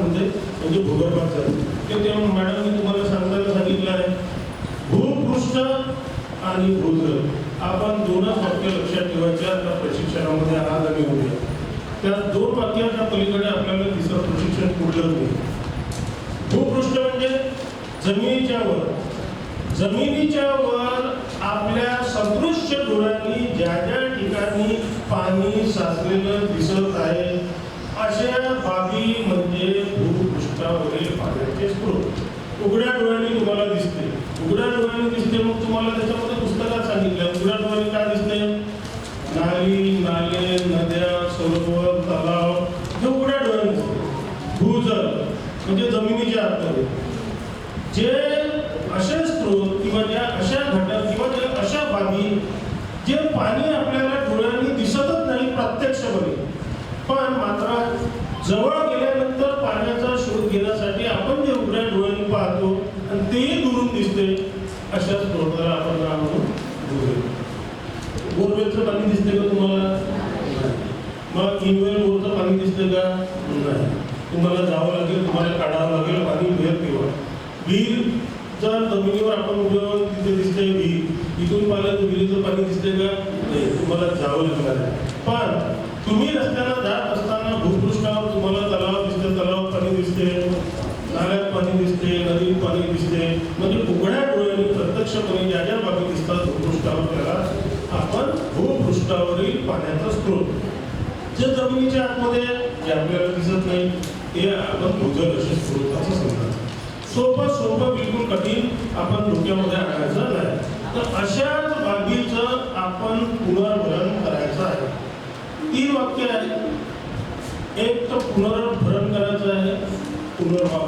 म्हणजे म्हणजे भूगर्भाचं जाते ते ते मॅडमने तुम्हाला सांगायला सांगितलं आहे भूपृष्ठ आणि भूद्र आपण दोनच वाक्य लक्षात ठेवायचे आता प्रशिक्षणामध्ये आज आणि उद्या. त्या दोन वाक्याच्या पलीकडे आपल्याला तिसरं प्रशिक्षण पुढलं नाही. भूपृष्ठ म्हणजे जमिनीच्या वर. जमिनीच्या वर आपल्या सदृश्य डोळ्यांनी ज्या ज्या ठिकाणी पाणी साचलेलं दिसत आहे अशा बाबी म्हणजे भूपृष्ठावरील पाण्याचे स्रोत. उघड्या डोळ्यांनी तुम्हाला दिसते. उघड्या डोळ्यांनी दिसते मग तुम्हाला त्याच्यामध्ये पुस्तकात सांगितलं. उघड्या डोळ्यांनी काय दिसते? नाली नाले नद्या सरोवर तलाव. हे उघड्या डोळ्यांनी दिसते. भूजल म्हणजे जमिनीच्या आतमध्ये. जे असे स्रोत किंवा ज्या अशा घटक किंवा ज्या अशा बाबी जे पाणी आपल्याला डोळ्यांनी दिसतच नाही प्रत्यक्षपणे पण मात्र जवळ गेल्यानंतर पाण्याचा शोध घेण्यासाठी आपण जे उघड्या डोळ्यांनी पाहतो आणि तेही दुरून दिसते अशा स्रोताला आपण नाव म्हणून बोरवेलचं पाणी दिसते का तुम्हाला? मग इनवेल बोरचं पाणी दिसते का? नाही. तुम्हाला जावं लागेल तुम्हाला काढावं लागेल पाणी विहीर पिवा विहीर जर जमिनीवर आपण उभं तिथे दिसते विहीर. इथून पाहिलं तर विहिरीचं पाणी दिसते का? नाही. तुम्हाला जावं लागणार आहे. पण तुम्ही रस्त्याला जात असता दिसते नाल्यात पाणी दिसते नदीत पाणी दिसते म्हणजे उघड्या डोळ्यांनी प्रत्यक्षपणे ज्या ज्या बाबी दिसतात भूपृष्ठावर त्याला आपण भूपृष्ठावरील पाण्याचा स्रोत. जे जमिनीच्या आतमध्ये जे आपल्याला दिसत नाही ते आपण भूजल असे स्रोत असं सोपं सोपं बिलकुल कठीण आपण डोक्यामध्ये आणायचं नाही. तर अशाच बाबीचं आपण पुनर्भरण करायचं आहे. तीन वाक्य आहेत. एक तर पुनर्भरण करायचं आहे पुनर्वापर